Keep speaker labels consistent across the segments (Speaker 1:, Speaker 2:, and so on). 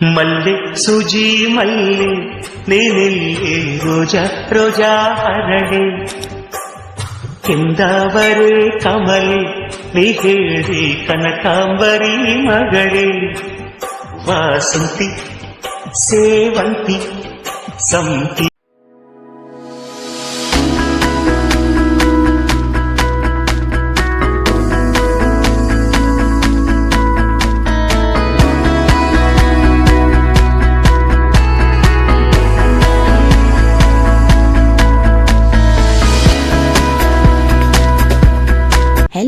Speaker 1: ಮಲ್ಲೆ ಸುಜಿ ಮಲ್ಲೆ ನೀನಿಲ್ಲಿ ರೋಜಾ ರೋಜಾ ಹರಡೆ ಕೆಂದಾವರೆ ಕಮಲೆ ನೀ ಹೇಳಿ ಕನಕಾಂಬರಿ ಮಗಳೇ ವಾಸಂತಿ ಸೇವಂತಿ ಸಂತಿ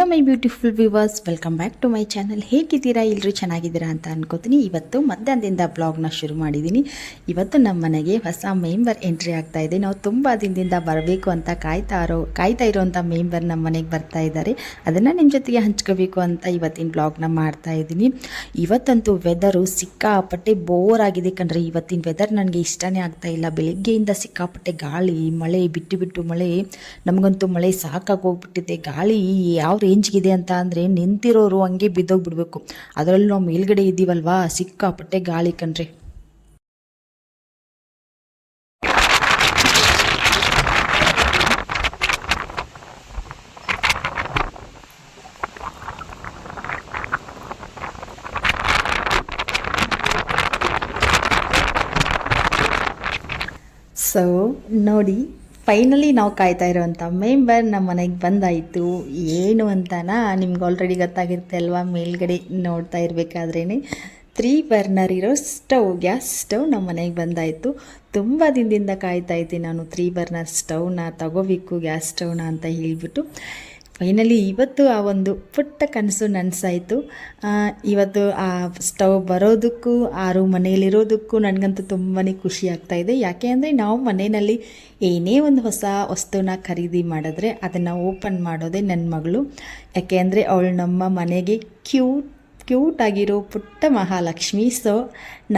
Speaker 2: hello my beautiful viewers welcome back to my channel ಹೇಗಿದ್ದೀರಾ? ಎಲ್ಲರೂ ಚೆನ್ನಾಗಿದ್ದೀರಾ ಅಂತ ಅನ್ಕೋತೀನಿ. ಇವತ್ತು ಮಧ್ಯಾಹ್ನದಿಂದ ಬ್ಲಾಗ್ನ ಶುರು ಮಾಡಿದ್ದೀನಿ. ಇವತ್ತು ನಮ್ಮ ಮನೆಗೆ ಹೊಸ ಮೆಂಬರ್ ಎಂಟ್ರಿ ಆಗ್ತಾ ಇದೆ. ನಾವು ತುಂಬ ದಿನದಿಂದ ಬರಬೇಕು ಅಂತ ಕಾಯ್ತಾ ಇರೋ, ಕಾಯ್ತಾ ಇರೋವಂಥ ಮೆಂಬರ್ ನಮ್ಮ ಮನೆಗೆ ಬರ್ತಾ ಇದ್ದಾರೆ. ಅದನ್ನು ನಿಮ್ಮ ಜೊತೆಗೆ ಹಂಚ್ಕೋಬೇಕು ಅಂತ ಇವತ್ತಿನ ಬ್ಲಾಗ್ನ ಮಾಡ್ತಾ ಇದ್ದೀನಿ. ಇವತ್ತಂತೂ ವೆದರು ಸಿಕ್ಕಾಪಟ್ಟೆ ಬೋರ್ ಆಗಿದೆ ಕಣ್ರಿ. ಇವತ್ತಿನ ವೆದರ್ ನನಗೆ ಇಷ್ಟನೇ ಆಗ್ತಾ ಇಲ್ಲ. ಬೆಳಗ್ಗೆಯಿಂದ ಸಿಕ್ಕಾಪಟ್ಟೆ ಗಾಳಿ, ಮಳೆ, ಬಿಟ್ಟು ಬಿಟ್ಟು ಮಳೆ. ನಮಗಂತೂ ಮಳೆ ಸಾಕಾಗಿ ಹೋಗ್ಬಿಟ್ಟಿದೆ. ಗಾಳಿ ಯಾವ ರೇಂಜ್ಗಿದೆ ಅಂತ ಅಂದರೆ ನಿಂತಿರೋರು ಹಂಗೆ ಬಿದ್ದೋಗ್ಬಿಡ್ಬೇಕು. ಅದರಲ್ಲೂ ನಾವು ಮೇಲ್ಗಡೆ ಇದ್ದೀವಲ್ವಾ? ಸಿಕ್ಕಾಪಟ್ಟೆ ಗಾಳಿ ಕಣ್ರಿ. ಸೊ ನೋಡಿ ಫೈನಲಿ ನಾವು ಕಾಯ್ತಾ ಇರೋವಂಥ ಮೆಂಬರ್ ನಮ್ಮ ಮನೆಗೆ ಬಂದಾಯಿತು. ಏನು ಅಂತನಾ ನಿಮ್ಗೆ ಆಲ್ರೆಡಿ ಗೊತ್ತಾಗಿರುತ್ತೆ ಅಲ್ವಾ? ಮೇಲ್ಗಡೆ ನೋಡ್ತಾ ಇರಬೇಕಾದ್ರೇ ತ್ರೀ ಬರ್ನರ್ ಇರೋ ಸ್ಟವ್ ಗ್ಯಾಸ್ ಸ್ಟವ್ ನಮ್ಮ ಮನೆಗೆ ಬಂದಾಯಿತು. ತುಂಬ ದಿನದಿಂದ ಕಾಯ್ತಾ ಇದ್ದೀನಿ ನಾನು ತ್ರೀ ಬರ್ನರ್ ಸ್ಟವ್ನ ತಗೋಬೇಕು ಗ್ಯಾಸ್ ಸ್ಟವ್ನ ಅಂತ ಹೇಳಿಬಿಟ್ಟು. ಫೈನಲಿ ಇವತ್ತು ಆ ಒಂದು ಪುಟ್ಟ ಕನಸು ನನಸಾಯಿತು. ಇವತ್ತು ಆ ಸ್ಟವ್ ಬರೋದಕ್ಕೂ ಆರು ಮನೆಯಲ್ಲಿರೋದಕ್ಕೂ ನನಗಂತೂ ತುಂಬಾ ಖುಷಿ ಆಗ್ತಾ ಇದೆ. ಯಾಕೆ ಅಂದರೆ ನಾವು ಮನೆಯಲ್ಲಿ ಏನೇ ಒಂದು ಹೊಸ ವಸ್ತುನ ಖರೀದಿ ಮಾಡಿದ್ರೆ ಅದನ್ನು ಓಪನ್ ಮಾಡೋದೇ ನನ್ನ ಮಗಳು. ಯಾಕೆ ಅಂದರೆ ಅವಳು ನಮ್ಮ ಮನೆಗೆ ಕ್ಯೂಟ್ ಕ್ಯೂಟ್ ಆಗಿರೋ ಪುಟ್ಟ ಮಹಾಲಕ್ಷ್ಮಿ. ಸೊ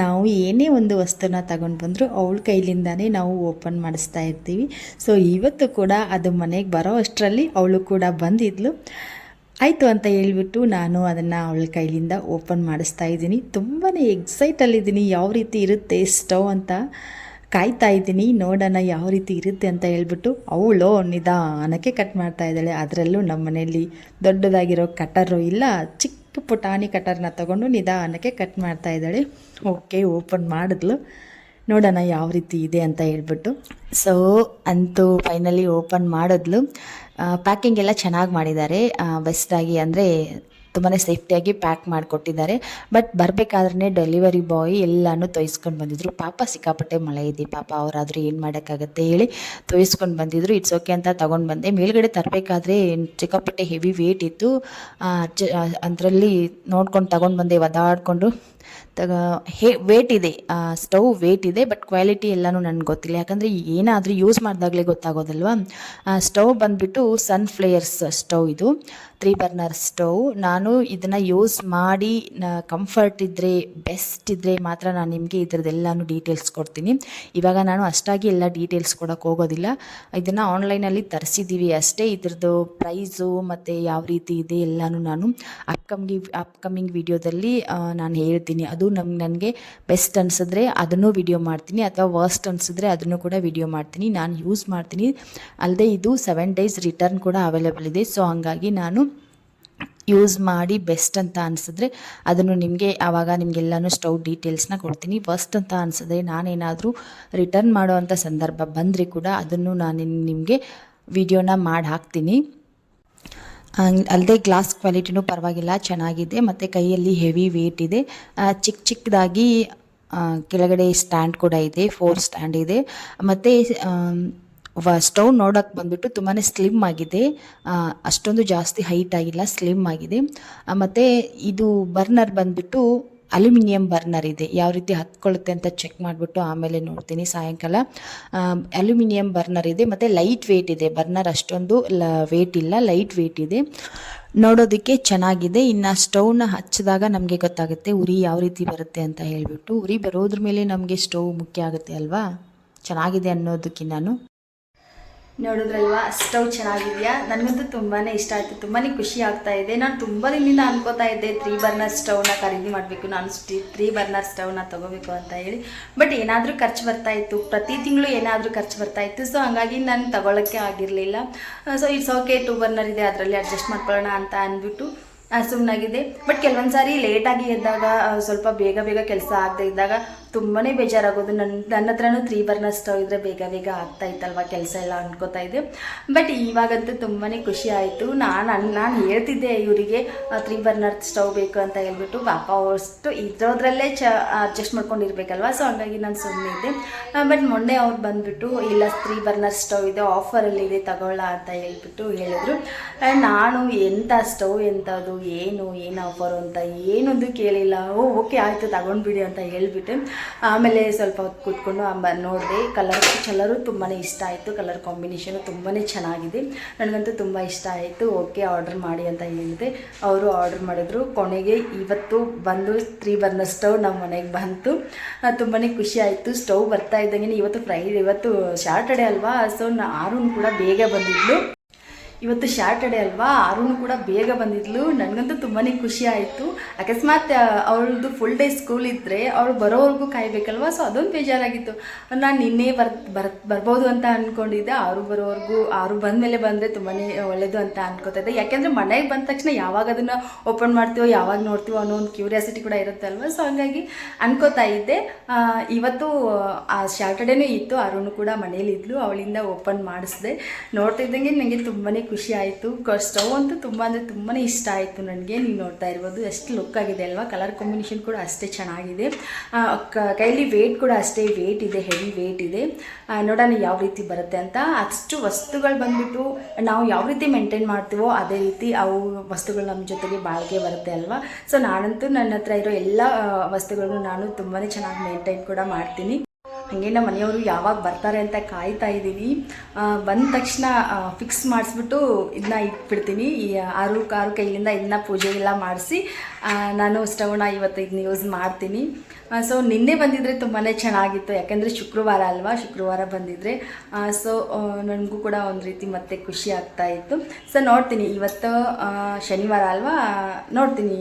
Speaker 2: ನಾವು ಏನೇ ಒಂದು ವಸ್ತುನ ತಗೊಂಡು ಬಂದರೂ ಅವಳ ಕೈಲಿಂದಾನೇ ನಾವು ಓಪನ್ ಮಾಡಿಸ್ತಾ ಇರ್ತೀವಿ. ಸೊ ಇವತ್ತು ಕೂಡ ಅದು ಮನೆಗೆ ಬರೋ ಅಷ್ಟರಲ್ಲಿ ಅವಳು ಕೂಡ ಬಂದಿದ್ಲು. ಆಯಿತು ಅಂತ ಹೇಳ್ಬಿಟ್ಟು ನಾನು ಅದನ್ನು ಅವಳ ಕೈಲಿಂದ ಓಪನ್ ಮಾಡಿಸ್ತಾ ಇದ್ದೀನಿ. ತುಂಬಾ ಎಕ್ಸೈಟಲ್ಲಿದ್ದೀನಿ ಯಾವ ರೀತಿ ಇರುತ್ತೆ ಸ್ಟವ್ ಅಂತ ಕಾಯ್ತಾ ಇದ್ದೀನಿ. ನೋಡೋಣ ಯಾವ ರೀತಿ ಇರುತ್ತೆ ಅಂತ ಹೇಳ್ಬಿಟ್ಟು ಅವಳು ನಿಧಾನಕ್ಕೆ ಕಟ್ ಮಾಡ್ತಾ ಇದ್ದಾಳೆ. ಅದರಲ್ಲೂ ನಮ್ಮ ಮನೆಯಲ್ಲಿ ದೊಡ್ಡದಾಗಿರೋ ಕಟರು ಇಲ್ಲ, ಚಿಕ್ಕ ಪುಟಾಣಿ ಕಟರ್ನ ತಗೊಂಡು ನಿಧಾನಕ್ಕೆ ಕಟ್ ಮಾಡ್ತಾ ಇದ್ದಾಳೆ. ಓಕೆ, ಓಪನ್ ಮಾಡಿದ್ಲು. ನೋಡೋಣ ಯಾವ ರೀತಿ ಇದೆ ಅಂತ ಹೇಳ್ಬಿಟ್ಟು. ಸೊ ಅಂತೂ ಫೈನಲಿ ಓಪನ್ ಮಾಡಿದ್ಲು. ಪ್ಯಾಕಿಂಗ್ ಎಲ್ಲ ಚೆನ್ನಾಗಿ ಮಾಡಿದ್ದಾರೆ. ಬೆಸ್ಟಾಗಿ ಅಂದರೆ ತುಂಬಾ ಸೇಫ್ಟಿಯಾಗಿ ಪ್ಯಾಕ್ ಮಾಡಿಕೊಟ್ಟಿದ್ದಾರೆ. ಬಟ್ ಬರಬೇಕಾದ್ರೆ ಡೆಲಿವರಿ ಬಾಯ್ ಎಲ್ಲನೂ ತೊಯ್ಸ್ಕೊಂಡು ಬಂದಿದ್ರು. ಪಾಪ ಸಿಕ್ಕಾಪಟ್ಟೆ ಮಳೆ ಇದೆ. ಪಾಪ ಅವರಾದರೂ ಏನು ಮಾಡೋಕ್ಕಾಗತ್ತೆ ಹೇಳಿ ತೊಯ್ಸ್ಕೊಂಡು ಬಂದಿದ್ರು. ಇಟ್ಸ್ ಓಕೆ ಅಂತ ತೊಗೊಂಡು ಬಂದೆ. ಮೇಲ್ಗಡೆ ತರಬೇಕಾದ್ರೆ ಸಿಕ್ಕಾಪಟ್ಟೆ ಹೆವಿ ವೇಟ್ ಇತ್ತು. ಅದರಲ್ಲಿ ನೋಡ್ಕೊಂಡು ತಗೊಂಡು ಬಂದೆ ಒದಾಡಿಕೊಂಡು ತಗ, ಹೇ ವೇಟ್ ಇದೆ. ಸ್ಟವ್ ವೇಟ್ ಇದೆ ಬಟ್ ಕ್ವಾಲಿಟಿ ಎಲ್ಲನೂ ನನಗೆ ಗೊತ್ತಿಲ್ಲ. ಯಾಕಂದರೆ ಏನಾದರೂ ಯೂಸ್ ಮಾಡಿದಾಗಲೇ ಗೊತ್ತಾಗೋದಲ್ವಾ? ಸ್ಟವ್ ಬಂದುಬಿಟ್ಟು ಸನ್ ಫ್ಲೇಯರ್ಸ್ ಸ್ಟವ್ ಇದು. ತ್ರೀ ಬರ್ನರ್ ಸ್ಟವ್ ನಾನು ಇದನ್ನು ಯೂಸ್ ಮಾಡಿ ಕಂಫರ್ಟ್ ಇದ್ದರೆ ಬೆಸ್ಟ್ ಇದ್ದರೆ ಮಾತ್ರ ನಾನು ನಿಮಗೆ ಇದ್ರದ್ದೆಲ್ಲನೂ ಡೀಟೇಲ್ಸ್ ಕೊಡ್ತೀನಿ. ಇವಾಗ ನಾನು ಅಷ್ಟಾಗಿ ಎಲ್ಲ ಡೀಟೇಲ್ಸ್ ಕೊಡೋಕ್ಕೆ ಹೋಗೋದಿಲ್ಲ. ಇದನ್ನು ಆನ್ಲೈನಲ್ಲಿ ತರಿಸಿದ್ದೀವಿ ಅಷ್ಟೇ. ಇದ್ರದ್ದು ಪ್ರೈಸು ಮತ್ತು ಯಾವ ರೀತಿ ಇದೆ ಎಲ್ಲನೂ ನಾನು ಅಪ್ಕಮಿಂಗ್ ಅಪ್ಕಮಿಂಗ್ ವಿಡಿಯೋದಲ್ಲಿ ನಾನು ಹೇಳ್ತೀನಿ. ಅದು ನಮ್ಗೆ ನನಗೆ ಬೆಸ್ಟ್ ಅನಿಸಿದ್ರೆ ಅದನ್ನು ವಿಡಿಯೋ ಮಾಡ್ತೀನಿ. ಅಥವಾ ವರ್ಸ್ಟ್ ಅನಿಸಿದ್ರೆ ಅದನ್ನು ಕೂಡ ವಿಡಿಯೋ ಮಾಡ್ತೀನಿ. ನಾನು ಯೂಸ್ ಮಾಡ್ತೀನಿ. ಅಲ್ಲದೆ ಇದು ಸೆವೆನ್ ಡೇಸ್ ರಿಟರ್ನ್ ಕೂಡ ಅವೈಲೇಬಲ್ ಇದೆ. ಸೊ ಹಾಗಾಗಿ ನಾನು ಯೂಸ್ ಮಾಡಿ ಬೆಸ್ಟ್ ಅಂತ ಅನಿಸಿದ್ರೆ ಅದನ್ನು ನಿಮಗೆ ಆವಾಗ ನಿಮಗೆಲ್ಲನೂ ಸ್ಟೌ ಡೀಟೇಲ್ಸ್ನ ಕೊಡ್ತೀನಿ. ಫಸ್ಟ್ ಅಂತ ಅನಿಸಿದ್ರೆ ನಾನೇನಾದರೂ ರಿಟರ್ನ್ ಮಾಡೋ ಅಂಥ ಸಂದರ್ಭ ಬಂದರೆ ಕೂಡ ಅದನ್ನು ನಾನು ನಿಮಗೆ ವಿಡಿಯೋನ ಮಾಡಿ ಹಾಕ್ತೀನಿ. ಅಲ್ಲದೆ ಗ್ಲಾಸ್ ಕ್ವಾಲಿಟಿನೂ ಪರವಾಗಿಲ್ಲ, ಚೆನ್ನಾಗಿದೆ. ಮತ್ತು ಕೈಯಲ್ಲಿ ಹೆವಿ ವೇಟ್ ಇದೆ. ಚಿಕ್ಕ ಚಿಕ್ಕದಾಗಿ ಕೆಳಗಡೆ ಸ್ಟ್ಯಾಂಡ್ ಕೂಡ ಇದೆ ಫೋರ್ ಸ್ಟ್ಯಾಂಡ್ ಇದೆ. ಮತ್ತು ಸ್ಟವ್ ನೋಡೋಕ್ಕೆ ಬಂದುಬಿಟ್ಟು ತುಂಬಾ ಸ್ಲಿಮ್ ಆಗಿದೆ. ಅಷ್ಟೊಂದು ಜಾಸ್ತಿ ಹೈಟ್ ಆಗಿಲ್ಲ ಸ್ಲಿಮ್ ಆಗಿದೆ. ಮತ್ತು ಇದು ಬರ್ನರ್ ಬಂದುಬಿಟ್ಟು ಅಲ್ಯೂಮಿನಿಯಂ ಬರ್ನರ್ ಇದೆ. ಯಾವ ರೀತಿ ಹತ್ಕೊಳ್ಳುತ್ತೆ ಅಂತ ಚೆಕ್ ಮಾಡಿಬಿಟ್ಟು ಆಮೇಲೆ ನೋಡ್ತೀನಿ ಸಾಯಂಕಾಲ. ಅಲ್ಯೂಮಿನಿಯಂ ಬರ್ನರ್ ಇದೆ, ಮತ್ತು ಲೈಟ್ ವೆಯ್ಟ್ ಇದೆ. ಬರ್ನರ್ ಅಷ್ಟೊಂದು ಲ ವೇಟ್ ಇಲ್ಲ ಲೈಟ್ ವೆಯ್ಟ್ ಇದೆ. ನೋಡೋದಕ್ಕೆ ಚೆನ್ನಾಗಿದೆ. ಇನ್ನು ಸ್ಟೌವ್ನ ಹಚ್ಚಿದಾಗ ನಮಗೆ ಗೊತ್ತಾಗುತ್ತೆ ಉರಿ ಯಾವ ರೀತಿ ಬರುತ್ತೆ ಅಂತ ಹೇಳಿಬಿಟ್ಟು. ಉರಿ ಬರೋದ್ರ ಮೇಲೆ ನಮಗೆ ಸ್ಟೌವ್ ಮುಖ್ಯ ಆಗುತ್ತೆ ಅಲ್ವಾ? ಚೆನ್ನಾಗಿದೆ ಅನ್ನೋದಕ್ಕಿಂತನೂ.
Speaker 3: ನೋಡಿದ್ರಲ್ವಾ? ಸ್ಟವ್ ಚೆನ್ನಾಗಿದೆಯಾ? ನನಗಂತೂ ತುಂಬಾ ಇಷ್ಟ ಆಯಿತು. ತುಂಬಾ ಖುಷಿ ಆಗ್ತಾ ಇದೆ. ನಾನು ತುಂಬ ದಿನದಿಂದ ಅನ್ಕೋತಾ ಇದ್ದೆ ತ್ರೀ ಬರ್ನರ್ ಸ್ಟವ್ನ ಖರೀದಿ ಮಾಡಬೇಕು. ನಾನು ಸ್ಟಿ ತ್ರೀ ಬರ್ನರ್ ಸ್ಟವ್ನ ತೊಗೋಬೇಕು ಅಂತ ಹೇಳಿ. ಬಟ್ ಏನಾದರೂ ಖರ್ಚು ಬರ್ತಾ ಇತ್ತು. ಪ್ರತಿ ತಿಂಗಳು ಏನಾದರೂ ಖರ್ಚು ಬರ್ತಾ ಇತ್ತು. ಸೊ ಹಂಗಾಗಿ ನಾನು ತಗೊಳ್ಳೋಕ್ಕೆ ಆಗಿರಲಿಲ್ಲ. So it's okay two burner ಇದೆ. ಅದರಲ್ಲಿ ಅಡ್ಜಸ್ಟ್ ಮಾಡ್ಕೊಳ್ಳೋಣ ಅಂತ ಅಂದ್ಬಿಟ್ಟು ಸುಮ್ಮನಾಗಿದೆ ಬಟ್ ಕೆಲವೊಂದು ಸಾರಿ ಲೇಟಾಗಿ ಎದ್ದಾಗ ಸ್ವಲ್ಪ ಬೇಗ ಬೇಗ ಕೆಲಸ ಆಗದೆ ಇದ್ದಾಗ ತುಂಬಾ ಬೇಜಾರಾಗೋದು. ನನ್ನ ನನ್ನ ಹತ್ರನೂ ತ್ರೀ ಬರ್ನರ್ ಸ್ಟವ್ ಇದ್ದರೆ ಬೇಗ ಬೇಗ ಆಗ್ತಾ ಇತ್ತಲ್ವ ಕೆಲಸ ಎಲ್ಲ ಅನ್ಕೋತಾ ಇದ್ದೆ. ಬಟ್ ಇವಾಗಂತೂ ತುಂಬಾ ಖುಷಿ ಆಯಿತು. ನಾನು ನಾನು ಹೇಳ್ತಿದ್ದೆ ಇವರಿಗೆ ತ್ರೀ ಬರ್ನರ್ ಸ್ಟವ್ ಬೇಕು ಅಂತ ಹೇಳ್ಬಿಟ್ಟು ಪಾಪ ಅವಷ್ಟು ಇದ್ರೋದ್ರಲ್ಲೇ ಚ ಅಡ್ಜಸ್ಟ್ ಮಾಡ್ಕೊಂಡಿರ್ಬೇಕಲ್ವ? ಸೊ ಹಂಗಾಗಿ ನಾನು ಸುಮ್ಮನೆ ಇದ್ದೆ. ಬಟ್ ಮೊನ್ನೆ ಅವ್ರು ಬಂದುಬಿಟ್ಟು, ಇಲ್ಲ ತ್ರೀ ಬರ್ನರ್ ಸ್ಟವ್ ಇದೆ ಆಫರಲ್ಲಿ ಇದೆ, ತಗೊಳ್ಳ ಅಂತ ಹೇಳ್ಬಿಟ್ಟು ಹೇಳಿದ್ರು. ನಾನು ಎಂಥ ಸ್ಟವ್ ಎಂಥದ್ದು ಏನು ಏನು ಆಫರು ಅಂತ, ಏನೊಂದು ಕೇಳಿಲ್ಲ. ಓಕೆ ಆಯಿತು, ತಗೊಂಡ್ಬಿಡಿ ಅಂತ ಹೇಳ್ಬಿಟ್ಟೆ. ಆಮೇಲೆ ಸ್ವಲ್ಪ ಹೊತ್ತು ಕೂತ್ಕೊಂಡು ಅಂಬ ನೋಡಿದೆ ಕಲರ್ ಕಲರು ತುಂಬಾ ಇಷ್ಟ ಆಯಿತು ಕಲರ್ ಕಾಂಬಿನೇಷನು ತುಂಬಾ ಚೆನ್ನಾಗಿದೆ. ನನಗಂತೂ ತುಂಬ ಇಷ್ಟ ಆಯಿತು, ಓಕೆ ಆರ್ಡರ್ ಮಾಡಿ ಅಂತ ಹೇಳಿದೆ. ಅವರು ಆರ್ಡರ್ ಮಾಡಿದ್ರು, ಕೊನೆಗೆ ಇವತ್ತು ಬಂದು ತ್ರೀ ಬರ್ನರ್ ಸ್ಟವ್ ನಮ್ಮ ಮನೆಗೆ ಬಂತು. ತುಂಬಾ ಖುಷಿ ಆಯಿತು ಸ್ಟವ್ ಬರ್ತಾ ಇದ್ದಂಗೆ ಇವತ್ತು ಫ್ರೈ ಇವತ್ತು ಸ್ಯಾಟರ್ಡೆ ಅಲ್ವಾ ಸೊ ಆರು ಕೂಡ ಬೇಗ ಬಂದಿದ್ಲು. ಇವತ್ತು ಸ್ಯಾಟರ್ಡೆ ಅಲ್ವಾ? ಅರುಣ್ ಕೂಡ ಬೇಗ ಬಂದಿದ್ಲು. ನನಗಂತೂ ತುಂಬಾ ಖುಷಿ ಆಯಿತು. ಅಕಸ್ಮಾತ್ ಅವಳದು ಫುಲ್ ಡೇ ಸ್ಕೂಲ್ ಇದ್ದರೆ ಅವಳು ಬರೋವರೆಗೂ ಕಾಯಬೇಕಲ್ವಾ? ಸೊ ಅದೊಂದು ಬೇಜಾರಾಗಿತ್ತು. ನಾನು ನಿನ್ನೆ ಬರ್ ಬರ್, ಬರ್ಬೋದು ಅಂತ ಅಂದ್ಕೊಂಡಿದ್ದೆ ಅವರು ಬರೋವರೆಗೂ, ಆರು ಬಂದಮೇಲೆ ಬಂದರೆ ತುಂಬಾ ಒಳ್ಳೆಯದು ಅಂತ ಅನ್ಕೋತಾ ಇದ್ದೆ. ಯಾಕೆಂದರೆ ಮನೆಗೆ ಬಂದ ತಕ್ಷಣ ಯಾವಾಗ ಅದನ್ನು ಓಪನ್ ಮಾಡ್ತೀವೋ, ಯಾವಾಗ ನೋಡ್ತೀವೋ ಅನ್ನೋ ಒಂದು ಕ್ಯೂರಿಯಾಸಿಟಿ ಕೂಡ ಇರುತ್ತೆ ಅಲ್ವಾ ಸೊ ಹಂಗಾಗಿ ಅನ್ಕೋತಾ ಇದ್ದೆ. ಇವತ್ತು, ಆ ಸ್ಯಾಟರ್ಡೇನೂ ಇತ್ತು. ಅರುಣ್ ಕೂಡ ಮನೇಲಿದ್ಲು. ಅವಳಿಂದ ಓಪನ್ ಮಾಡಿಸಿದೆ. ನೋಡ್ತಿದ್ದಂಗೆ ನನಗೆ ತುಂಬಾ ಖುಷಿ ಆಯಿತು. ಸ್ಟವ್ ಅಂತೂ ತುಂಬ ಅಂದರೆ ತುಂಬಾ ಇಷ್ಟ ಆಯಿತು ನನಗೆ. ನೀವು ನೋಡ್ತಾ ಇರ್ಬೋದು, ಎಷ್ಟು ಲುಕ್ ಆಗಿದೆ ಅಲ್ವಾ? ಕಲರ್ ಕಾಂಬಿನೇಷನ್ ಕೂಡ ಅಷ್ಟೇ ಚೆನ್ನಾಗಿದೆ. ಕೈಲಿ ವೇಟ್ ಕೂಡ ಅಷ್ಟೇ ವೇಟ್ ಇದೆ ಹೆವಿ ವೇಟ್ ಇದೆ. ನೋಡೋಣ ಯಾವ ರೀತಿ ಬರುತ್ತೆ ಅಂತ. ಅಷ್ಟು ವಸ್ತುಗಳು ಬಂದ್ಬಿಟ್ಟು ನಾವು ಯಾವ ರೀತಿ ಮೇಂಟೈನ್ ಮಾಡ್ತೀವೋ ಅದೇ ರೀತಿ ಅವು ವಸ್ತುಗಳು ನಮ್ಮ ಜೊತೆಗೆ ಬಾಳಿಕೆ ಬರುತ್ತೆ ಅಲ್ವಾ? ಸೊ ನಾನಂತೂ ನನ್ನ ಹತ್ರ ಇರೋ ಎಲ್ಲ ವಸ್ತುಗಳನ್ನು ನಾನು ತುಂಬಾ ಚೆನ್ನಾಗಿ ಮೇಂಟೈನ್ ಕೂಡ ಮಾಡ್ತೀನಿ. ಹಾಗೆ ನಮ್ಮ ಮನೆಯವರು ಯಾವಾಗ ಬರ್ತಾರೆ ಅಂತ ಕಾಯ್ತಾ ಇದ್ದೀನಿ ಬಂದ ತಕ್ಷಣ ಫಿಕ್ಸ್ ಮಾಡಿಸ್ಬಿಟ್ಟು ಇದನ್ನ ಇಟ್ಬಿಡ್ತೀನಿ. ಈ ಆರು ಕಾರು ಕೈಯಿಂದ ಇದನ್ನ ಪೂಜೆ ಎಲ್ಲ ಮಾಡಿಸಿ ನಾನು ಸ್ಟವ್ನ ಇವತ್ತು ಇದನ್ನ ಯೂಸ್ ಮಾಡ್ತೀನಿ. ಸೊ ನಿನ್ನೆ ಬಂದಿದ್ರೆ ತುಂಬಾ ಚೆನ್ನಾಗಿತ್ತು, ಯಾಕೆಂದರೆ ಶುಕ್ರವಾರ ಅಲ್ವಾ? ಶುಕ್ರವಾರ ಬಂದಿದ್ರೆ. ಸೊ ನನಗೂ ಕೂಡ ಒಂದು ರೀತಿ ಮತ್ತೆ ಖುಷಿ ಆಗ್ತಾ ಇತ್ತು. ಸೊ ನೋಡ್ತೀನಿ, ಇವತ್ತು ಶನಿವಾರ ಅಲ್ವಾ? ನೋಡ್ತೀನಿ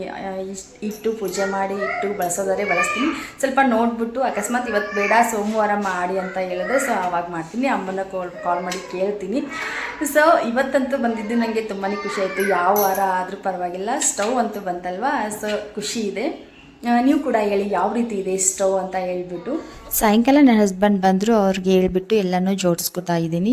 Speaker 3: ಇಷ್ಟು ಇಟ್ಟು ಪೂಜೆ ಮಾಡಿ, ಇಟ್ಟು ಬಳಸೋದಾದ್ರೆ ಬಳಸ್ತೀನಿ. ಸ್ವಲ್ಪ ನೋಡ್ಬಿಟ್ಟು, ಅಕಸ್ಮಾತ್ ಇವತ್ತು ಬೇಡ, ಸೋಮವಾರ ಮಾಡಿ ಅಂತ ಹೇಳಿದ್ರೆ ಸೊ ಆವಾಗ ಮಾಡ್ತೀನಿ. ಅಮ್ಮನ ಕಾಲ್ ಕಾಲ್ ಮಾಡಿ ಕೇಳ್ತೀನಿ. ಸೊ ಇವತ್ತಂತೂ ಬಂದಿದ್ದು ನನಗೆ ತುಂಬಾ ಖುಷಿ ಆಯಿತು. ಯಾವ ವಾರ ಆದರೂ ಪರವಾಗಿಲ್ಲ, ಸ್ಟವ್ ಅಂತೂ ಬಂತಲ್ವಾ? ಸೊ ಖುಷಿ ಇದೆ. ನೀವು ಕೂಡ ಹೇಳಿ ಯಾವ ರೀತಿ ಇದೆ ಸ್ಟವ್ ಅಂತ ಹೇಳ್ಬಿಟ್ಟು.
Speaker 2: ಸಾಯಂಕಾಲ ನನ್ನ ಹಸ್ಬೆಂಡ್ ಬಂದರು, ಅವ್ರಿಗೆ ಹೇಳ್ಬಿಟ್ಟು ಎಲ್ಲನೂ ಜೋಡಿಸ್ಕೊತಾ ಇದ್ದೀನಿ.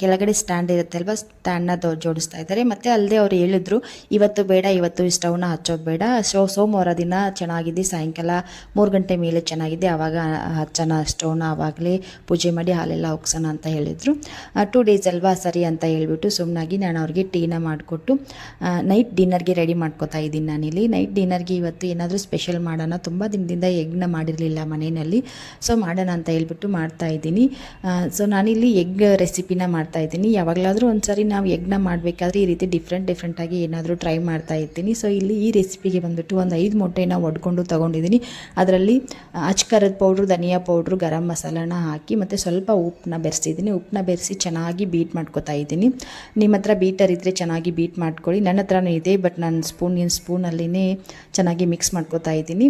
Speaker 2: ಕೆಳಗಡೆ ಸ್ಟ್ಯಾಂಡ್ ಇರುತ್ತೆ ಅಲ್ವಾ? ಸ್ಟ್ಯಾಂಡ್ನ ಜೋಡಿಸ್ತಾ ಇದ್ದಾರೆ. ಮತ್ತು ಅಲ್ಲದೆ ಅವ್ರು ಹೇಳಿದ್ರು, ಇವತ್ತು ಬೇಡ, ಇವತ್ತು ಸ್ಟವ್ನ ಹಚ್ಚೋದು ಬೇಡ. ಸೋ, ಸೋಮವಾರ ದಿನ ಚೆನ್ನಾಗಿದೆ, ಸಾಯಂಕಾಲ ಮೂರು ಗಂಟೆ ಮೇಲೆ ಚೆನ್ನಾಗಿದೆ. ಆವಾಗ ಹಚ್ಚೋಣ ಸ್ಟವ್ನ ಆವಾಗಲೇ ಪೂಜೆ ಮಾಡಿ ಹಾಲೆಲ್ಲ ಹೋಗ್ಸೋಣ ಅಂತ ಹೇಳಿದರು. ಟೂ ಡೇಸ್ ಅಲ್ವಾ? ಸರಿ ಅಂತ ಹೇಳಿಬಿಟ್ಟು ಸುಮ್ಮನಾಗಿ ನಾನು ಅವ್ರಿಗೆ ಟೀನ ಮಾಡಿಕೊಟ್ಟು ನೈಟ್ ಡಿನ್ನರ್ಗೆ ರೆಡಿ ಮಾಡ್ಕೊತಾ ಇದ್ದೀನಿ ನಾನಿಲ್ಲಿ. ನೈಟ್ ಡಿನ್ನರ್ಗೆ ಇವತ್ತು ಏನಾದರೂ ಸ್ಪೆಷಲ್ ಮಾಡೋಣ. ತುಂಬ ದಿನದಿಂದ ಎಗ್ನ ಮಾಡಿರಲಿಲ್ಲ ಮನೆಯಲ್ಲಿ. ಸೊ ಮಾಡೋಣ ಅಂತ ಹೇಳ್ಬಿಟ್ಟು ಮಾಡ್ತಾ ಇದ್ದೀನಿ. ಸೊ ನಾನಿಲ್ಲಿ ಎಗ್ ರೆಸಿಪಿನ ಮಾಡ್ತಾ ಇದ್ದೀನಿ. ಯಾವಾಗಲಾದರೂ ಒಂದ್ಸರಿ ನಾವು ಎಗ್ನ ಮಾಡಬೇಕಾದ್ರೆ ಈ ರೀತಿ ಡಿಫ್ರೆಂಟ್ ಡಿಫ್ರೆಂಟಾಗಿ ಏನಾದರೂ ಟ್ರೈ ಮಾಡ್ತಾ ಇರ್ತೀನಿ. ಸೊ ಇಲ್ಲಿ ಈ ರೆಸಿಪಿಗೆ ಬಂದುಬಿಟ್ಟು ಒಂದು ಐದು ಮೊಟ್ಟೆನ ಒಡ್ಕೊಂಡು ತೊಗೊಂಡಿದ್ದೀನಿ. ಅದರಲ್ಲಿ ಅಚ್ಕರದ ಪೌಡ್ರು ಧನಿಯಾ ಪೌಡ್ರು ಗರಂ ಮಸಾಲಾನ ಹಾಕಿ ಮತ್ತು ಸ್ವಲ್ಪ ಉಪ್ಪನ್ನ ಬೆರೆಸಿದ್ದೀನಿ. ಉಪ್ಪನ್ನ ಬೆರೆಸಿ ಚೆನ್ನಾಗಿ ಬೀಟ್ ಮಾಡ್ಕೊತಾ ಇದ್ದೀನಿ. ನಿಮ್ಮ ಹತ್ರ ಬೀಟರ್ ಇದ್ದರೆ ಚೆನ್ನಾಗಿ ಬೀಟ್ ಮಾಡ್ಕೊಳ್ಳಿ. ನನ್ನ ಹತ್ರನೂ ಇದೆ ಬಟ್ ನಾನು ಸ್ಪೂನ್ ಸ್ಪೂನಲ್ಲಿನೇ ಚೆನ್ನಾಗಿ ಮಿಕ್ಸ್ ಮಾಡ್ಕೊತಾ ಇದ್ದೀನಿ.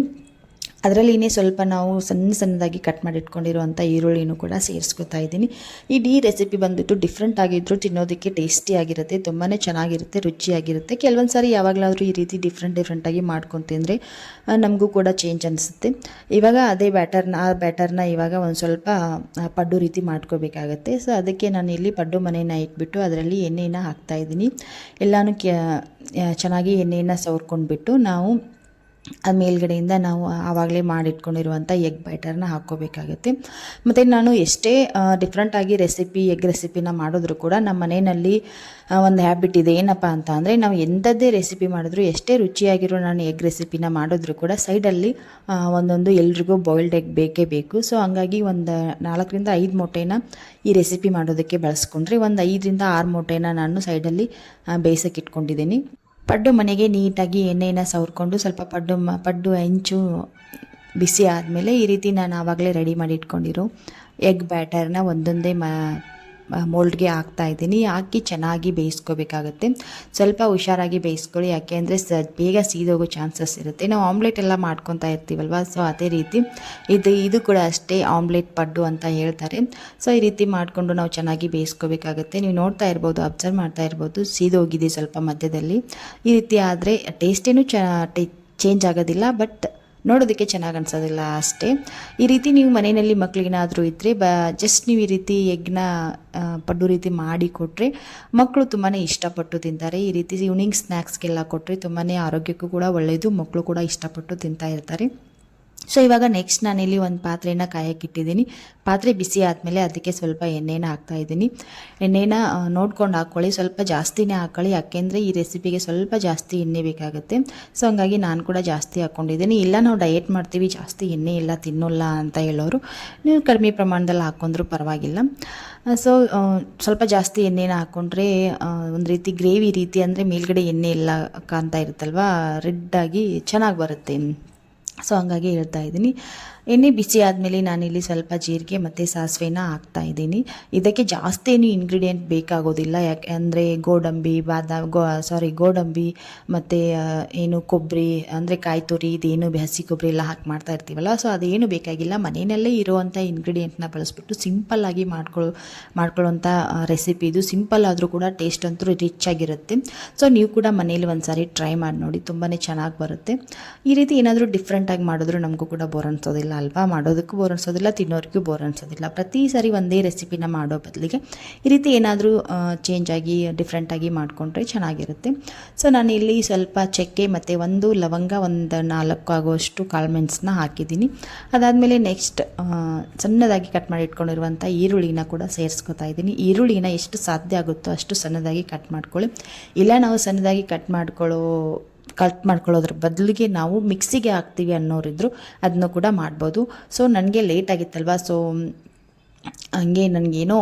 Speaker 2: ಅದರಲ್ಲಿನೇ ಸ್ವಲ್ಪ ನಾವು ಸಣ್ಣ ಸಣ್ಣದಾಗಿ ಕಟ್ ಮಾಡಿ ಇಟ್ಕೊಂಡಿರುವಂಥ ಈರುಳ್ಳಿನೂ ಕೂಡ ಸೇರಿಸ್ಕೊತಾ ಇದ್ದೀನಿ. ಇಡೀ ರೆಸಿಪಿ ಬಂದುಬಿಟ್ಟು ಡಿಫ್ರೆಂಟ್ ಆಗಿದ್ದರೂ ತಿನ್ನೋದಕ್ಕೆ ಟೇಸ್ಟಿಯಾಗಿರುತ್ತೆ ತುಂಬಾ ಚೆನ್ನಾಗಿರುತ್ತೆ, ರುಚಿಯಾಗಿರುತ್ತೆ. ಕೆಲವೊಂದು ಸಾರಿ ಯಾವಾಗಲಾದರೂ ಈ ರೀತಿ ಡಿಫ್ರೆಂಟ್ ಡಿಫ್ರೆಂಟಾಗಿ ಮಾಡ್ಕೊಂಡು ನಮಗೂ ಕೂಡ ಚೇಂಜ್ ಅನಿಸುತ್ತೆ. ಇವಾಗ ಅದೇ ಬ್ಯಾಟರ್ನ ಆ ಬ್ಯಾಟರ್ನ ಇವಾಗ ಒಂದು ಸ್ವಲ್ಪ ಪಡ್ಡು ರೀತಿ ಮಾಡ್ಕೋಬೇಕಾಗತ್ತೆ. ಸೊ ಅದಕ್ಕೆ ನಾನು ಇಲ್ಲಿ ಪಡ್ಡು ಮನೆಯನ್ನು ಇಟ್ಬಿಟ್ಟು ಅದರಲ್ಲಿ ಎಣ್ಣೆನ ಹಾಕ್ತಾಯಿದ್ದೀನಿ ಎಲ್ಲನೂ ಕ್ಯಾ ಚೆನ್ನಾಗಿ ಎಣ್ಣೆಯನ್ನು ಸವರ್ಕೊಂಡ್ಬಿಟ್ಟು ನಾವು ಮೇಲ್ಗಡೆಯಿಂದ ನಾವು ಆವಾಗಲೇ ಮಾಡಿಟ್ಕೊಂಡಿರುವಂಥ ಎಗ್ ಬ್ಯಾಟರ್ನ ಹಾಕ್ಕೋಬೇಕಾಗುತ್ತೆ. ಮತ್ತು ನಾನು ಎಷ್ಟೇ ಡಿಫ್ರೆಂಟಾಗಿ ರೆಸಿಪಿ ಎಗ್ ರೆಸಿಪಿನ ಮಾಡಿದ್ರು ಕೂಡ ನಮ್ಮ ಮನೆಯಲ್ಲಿ ಒಂದು ಹ್ಯಾಬಿಟ್ ಇದೆ. ಏನಪ್ಪ ಅಂತ ಅಂದರೆ ನಾವು ಎಂಥದ್ದೇ ರೆಸಿಪಿ ಮಾಡಿದ್ರು, ಎಷ್ಟೇ ರುಚಿಯಾಗಿರೋ ನಾನು ಎಗ್ ರೆಸಿಪಿನ ಮಾಡಿದ್ರು ಕೂಡ ಸೈಡಲ್ಲಿ ಒಂದೊಂದು ಎಲ್ರಿಗೂ ಬಾಯ್ಲ್ಡ್ ಎಗ್ ಬೇಕೇ ಬೇಕು. ಸೊ ಹಂಗಾಗಿ ಒಂದು ನಾಲ್ಕರಿಂದ ಐದು ಮೊಟ್ಟೆನ ಈ ರೆಸಿಪಿ ಮಾಡೋದಕ್ಕೆ ಬಳಸ್ಕೊಂಡ್ರೆ, ಒಂದು ಐದರಿಂದ ಆರು ಮೊಟ್ಟೆನ ನಾನು ಸೈಡಲ್ಲಿ ಬೇಯಿಸೋಕೆ ಇಟ್ಕೊಂಡಿದ್ದೀನಿ. ಪಡ್ಡು ಮನೆಗೆ ನೀಟಾಗಿ ಎಣ್ಣೆಯನ್ನು ಸವರ್ಕೊಂಡು ಸ್ವಲ್ಪ ಪಡ್ಡು ಮ, ಪಡ್ಡು ಹೆಂಚು ಬಿಸಿ ಆದಮೇಲೆ ಈ ರೀತಿ ನಾನು ಆವಾಗಲೇ ರೆಡಿ ಮಾಡಿ ಇಟ್ಕೊಂಡಿರೋ. ಎಗ್ ಬ್ಯಾಟರ್ನ ಒಂದೊಂದೇ ಮ ಮೋಲ್ಡ್ಗೆ ಹಾಕ್ತಾ ಇದ್ದೀನಿ. ಹಾಕಿ ಚೆನ್ನಾಗಿ ಬೇಯಿಸ್ಕೋಬೇಕಾಗತ್ತೆ. ಸ್ವಲ್ಪ ಹುಷಾರಾಗಿ ಬೇಯಿಸ್ಕೊಳ್ಳಿ. ಯಾಕೆ ಅಂದರೆ ಸ, ಬೇಗ ಸೀದೋಗೋ ಚಾನ್ಸಸ್ ಇರುತ್ತೆ. ನಾವು ಆಮ್ಲೆಟ್ ಎಲ್ಲ ಮಾಡ್ಕೊತಾ ಇರ್ತೀವಲ್ವ? ಸೊ ಅದೇ ರೀತಿ ಇದು ಇದು ಕೂಡ ಅಷ್ಟೇ ಆಮ್ಲೆಟ್ ಪಡ್ಡು ಅಂತ ಹೇಳ್ತಾರೆ. ಸೊ ಈ ರೀತಿ ಮಾಡಿಕೊಂಡು ನಾವು ಚೆನ್ನಾಗಿ ಬೇಯಿಸ್ಕೋಬೇಕಾಗತ್ತೆ. ನೀವು ನೋಡ್ತಾ ಇರ್ಬೋದು, ಅಬ್ಸರ್ವ್ ಮಾಡ್ತಾ ಇರ್ಬೋದು, ಸೀದೋಗಿದೆ ಸ್ವಲ್ಪ ಮಧ್ಯದಲ್ಲಿ. ಈ ರೀತಿ ಆದರೆ ಟೇಸ್ಟೇನು ಚೇಂಜ್ ಆಗೋದಿಲ್ಲ. ಬಟ್ ನೋಡೋದಕ್ಕೆ ಚೆನ್ನಾಗಿ ಅನ್ಸೋದಿಲ್ಲ ಅಷ್ಟೇ. ಈ ರೀತಿ ನೀವು ಮನೆಯಲ್ಲಿ ಮಕ್ಕಳಿಗೇನಾದರೂ ಇದ್ದರೆ ಬ ಜಸ್ಟ್ ನೀವು ಈ ರೀತಿ ಎಗ್ನ ಪಡ್ಡು ರೀತಿ ಮಾಡಿ ಕೊಟ್ಟರೆ ಮಕ್ಕಳು ತುಂಬಾ ಇಷ್ಟಪಟ್ಟು ತಿಂತಾರೆ. ಈ ರೀತಿ ಈವ್ನಿಂಗ್ ಸ್ನ್ಯಾಕ್ಸ್ಗೆಲ್ಲ ಕೊಟ್ಟರೆ ತುಂಬಾ ಆರೋಗ್ಯಕ್ಕೂ ಕೂಡ ಒಳ್ಳೆಯದು ಮಕ್ಕಳು ಕೂಡ ಇಷ್ಟಪಟ್ಟು ತಿಂತಾ ಇರ್ತಾರೆ. ಸೊ ಇವಾಗ ನೆಕ್ಸ್ಟ್ ನಾನಿಲ್ಲಿ ಒಂದು ಪಾತ್ರೆನ ಕಾಯಕ್ಕಿಟ್ಟಿದ್ದೀನಿ ಪಾತ್ರೆ ಬಿಸಿ ಆದಮೇಲೆ ಅದಕ್ಕೆ ಸ್ವಲ್ಪ ಎಣ್ಣೆನ ಹಾಕ್ತಾ ಇದ್ದೀನಿ. ಎಣ್ಣೆನ ನೋಡ್ಕೊಂಡು ಹಾಕ್ಕೊಳ್ಳಿ ಸ್ವಲ್ಪ ಜಾಸ್ತಿನೇ ಹಾಕ್ಕೊಳ್ಳಿ ಯಾಕೆಂದರೆ ಈ ರೆಸಿಪಿಗೆ ಸ್ವಲ್ಪ ಜಾಸ್ತಿ ಎಣ್ಣೆ ಬೇಕಾಗುತ್ತೆ. ಸೊ ಹಂಗಾಗಿ ನಾನು ಕೂಡ ಜಾಸ್ತಿ ಹಾಕ್ಕೊಂಡಿದ್ದೀನಿ ಇಲ್ಲ, ನಾವು ಡಯೆಟ್ ಮಾಡ್ತೀವಿ, ಜಾಸ್ತಿ ಎಣ್ಣೆ ಎಲ್ಲ ತಿನ್ನೋಲ್ಲ ಅಂತ ಹೇಳೋರು. ನೀವು ಕಡಿಮೆ ಪ್ರಮಾಣದಲ್ಲಿ ಹಾಕ್ಕೊಂಡ್ರೂ ಪರವಾಗಿಲ್ಲ. ಸೊ ಸ್ವಲ್ಪ ಜಾಸ್ತಿ ಎಣ್ಣೆನ ಹಾಕ್ಕೊಂಡ್ರೆ ಒಂದು ರೀತಿ ಗ್ರೇವಿ ರೀತಿ ಅಂದರೆ ಮೇಲ್ಗಡೆ ಎಣ್ಣೆ ಎಲ್ಲ ಕಾಣ್ತಾ ಇರುತ್ತಲ್ವ, ರೆಡ್ಡಾಗಿ ಚೆನ್ನಾಗಿ ಬರುತ್ತೆ. ಸೊ ಹಂಗಾಗಿ ಹೇಳ್ತಾ ಇದ್ದೀನಿ. ಎಣ್ಣೆ ಬಿಸಿ ಆದಮೇಲೆ ನಾನಿಲ್ಲಿ ಸ್ವಲ್ಪ ಜೀರಿಗೆ ಮತ್ತು ಸಾಸಿವೆನ ಹಾಕ್ತಾ ಇದ್ದೀನಿ. ಇದಕ್ಕೆ ಜಾಸ್ತಿ ಏನು ಇಂಗ್ರೀಡಿಯೆಂಟ್ ಬೇಕಾಗೋದಿಲ್ಲ. ಯಾಕೆ ಅಂದರೆ ಗೋಡಂಬಿ, ಬಾದಾಮ್, ಗೋ ಸಾರಿ ಗೋಡಂಬಿ ಮತ್ತು ಏನು ಕೊಬ್ಬರಿ ಅಂದರೆ ಕಾಯಿ ತುರಿ, ಇದೇನು ಹಸಿ ಕೊಬ್ಬರಿ ಎಲ್ಲ ಹಾಕಿ ಮಾಡ್ತಾ ಇರ್ತೀವಲ್ಲ, ಸೊ ಅದೇನು ಬೇಕಾಗಿಲ್ಲ. ಮನೆಯಲ್ಲೇ ಇರುವಂಥ ಇಂಗ್ರೀಡಿಯೆಂಟ್ನ ಬಳಸ್ಬಿಟ್ಟು ಸಿಂಪಲ್ಲಾಗಿ ಮಾಡ್ಕೊಳ್ಳೋ ಮಾಡ್ಕೊಳ್ಳೋಂಥ ರೆಸಿಪಿ ಇದು. ಸಿಂಪಲ್ ಆದರೂ ಕೂಡ ಟೇಸ್ಟ್ ಅಂತೂ ರಿಚ್ ಆಗಿರುತ್ತೆ. ಸೊ ನೀವು ಕೂಡ ಮನೇಲಿ ಒಂದು ಸಾರಿ ಟ್ರೈ ಮಾಡಿ ನೋಡಿ. ತುಂಬಾ ಚೆನ್ನಾಗಿ ಬರುತ್ತೆ. ಈ ರೀತಿ ಏನಾದರೂ ಡಿಫ್ರೆಂಟಾಗಿ ಮಾಡಿದ್ರು ನಮಗೂ ಕೂಡ ಬೋರ್ ಅನ್ಸೋದಿಲ್ಲ ಅಲ್ವಾ? ಮಾಡೋದಕ್ಕೂ ಬೋರ್ ಅನ್ಸೋದಿಲ್ಲ, ತಿನ್ನೋರಿಗೂ ಬೋರ್ ಅನ್ಸೋದಿಲ್ಲ. ಪ್ರತಿ ಸಾರಿ ಒಂದೇ ರೆಸಿಪಿನ ಮಾಡೋ ಬದಲಿಗೆ ಈ ರೀತಿ ಏನಾದರೂ ಚೇಂಜ್ ಆಗಿ ಡಿಫ್ರೆಂಟಾಗಿ ಮಾಡಿಕೊಂಡ್ರೆ ಚೆನ್ನಾಗಿರುತ್ತೆ. ಸೊ ನಾನು ಇಲ್ಲಿ ಸ್ವಲ್ಪ ಚಕ್ಕೆ ಮತ್ತು ಒಂದು ಲವಂಗ ಒಂದು ನಾಲ್ಕು ಆಗುವಷ್ಟು ಕಾಳುಮೆಣಸನ್ನ ಹಾಕಿದ್ದೀನಿ. ಅದಾದಮೇಲೆ ನೆಕ್ಸ್ಟ್ ಸಣ್ಣದಾಗಿ ಕಟ್ ಮಾಡಿ ಇಟ್ಕೊಂಡಿರುವಂಥ ಈರುಳ್ಳಿನ ಕೂಡ ಸೇರಿಸ್ಕೊತಾ ಇದ್ದೀನಿ. ಈರುಳ್ಳಿನ ಎಷ್ಟು ಸಾಧ್ಯ ಆಗುತ್ತೋ ಅಷ್ಟು ಸಣ್ಣದಾಗಿ ಕಟ್ ಮಾಡ್ಕೊಳ್ಳಿ. ಇಲ್ಲ ನಾವು ಸಣ್ಣದಾಗಿ ಕಟ್ ಮಾಡ್ಕೊಳ್ಳೋ ಕಟ್ ಮಾಡ್ಕೊಳ್ಳೋದ್ರ ಬದಲಿಗೆ ನಾವು ಮಿಕ್ಸಿಗೆ ಹಾಕ್ತೀವಿ ಅನ್ನೋರಿದ್ರು ಅದನ್ನು ಕೂಡ ಮಾಡ್ಬೋದು. ಸೊ ನನಗೆ ಲೇಟ್ ಆಗಿತ್ತಲ್ವ? ಸೊ ಹಂಗೆ ನನಗೇನೋ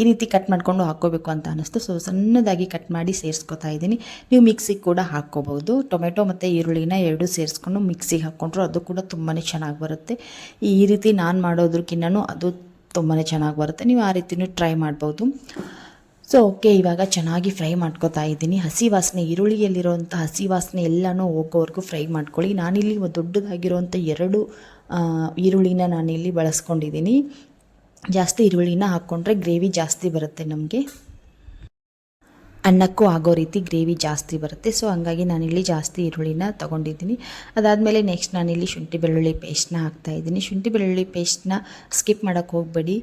Speaker 2: ಈ ರೀತಿ ಕಟ್ ಮಾಡಿಕೊಂಡು ಹಾಕ್ಕೋಬೇಕು ಅಂತ ಅನ್ನಿಸ್ತು ಸೊ ಸಣ್ಣದಾಗಿ ಕಟ್ ಮಾಡಿ ಸೇರಿಸ್ಕೊತಾ ಇದ್ದೀನಿ. ನೀವು ಮಿಕ್ಸಿಗೆ ಕೂಡ ಹಾಕ್ಕೋಬೋದು. ಟೊಮೆಟೊ ಮತ್ತು ಈರುಳ್ಳಿನ ಎರಡೂ ಸೇರಿಸ್ಕೊಂಡು ಮಿಕ್ಸಿಗೆ ಹಾಕ್ಕೊಂಡ್ರು ಅದು ಕೂಡ ತುಂಬಾ ಚೆನ್ನಾಗಿ ಬರುತ್ತೆ. ಈ ರೀತಿ ನಾನು ಮಾಡೋದ್ರಕ್ಕಿಂತನೂ ಅದು ತುಂಬಾ ಚೆನ್ನಾಗಿ ಬರುತ್ತೆ. ನೀವು ಆ ರೀತಿಯೂ ಟ್ರೈ ಮಾಡ್ಬೋದು. ಸೊ ಓಕೆ ಇವಾಗ ಚೆನ್ನಾಗಿ ಫ್ರೈ ಮಾಡ್ಕೊತಾ ಇದ್ದೀನಿ. ಹಸಿ ವಾಸನೆ, ಈರುಳ್ಳಿಯಲ್ಲಿರುವಂಥ ಹಸಿ ವಾಸನೆ ಎಲ್ಲನೂ ಹೋಗೋವರೆಗೂ ಫ್ರೈ ಮಾಡ್ಕೊಳ್ಳಿ. ನಾನಿಲ್ಲಿ ದೊಡ್ಡದಾಗಿರುವಂಥ ಎರಡು ಈರುಳ್ಳಿನ ನಾನಿಲ್ಲಿ ಬಳಸ್ಕೊಂಡಿದ್ದೀನಿ. ಜಾಸ್ತಿ ಈರುಳ್ಳಿನ ಹಾಕ್ಕೊಂಡ್ರೆ ಗ್ರೇವಿ ಜಾಸ್ತಿ ಬರುತ್ತೆ ನಮಗೆ. ಅನ್ನಕ್ಕೂ ಆಗೋ ರೀತಿ ಗ್ರೇವಿ ಜಾಸ್ತಿ ಬರುತ್ತೆ. ಸೊ ಹಂಗಾಗಿ ನಾನಿಲ್ಲಿ ಜಾಸ್ತಿ ಈರುಳ್ಳಿನ ತೊಗೊಂಡಿದ್ದೀನಿ. ಅದಾದಮೇಲೆ ನೆಕ್ಸ್ಟ್ ನಾನಿಲ್ಲಿ ಶುಂಠಿ ಬೆಳ್ಳುಳ್ಳಿ ಪೇಸ್ಟ್ನ ಹಾಕ್ತಾಯಿದ್ದೀನಿ ಶುಂಠಿ ಬೆಳ್ಳುಳ್ಳಿ ಪೇಸ್ಟ್ನ ಸ್ಕಿಪ್ ಮಾಡೋಕ್ಕೆ ಹೋಗಬೇಡಿ.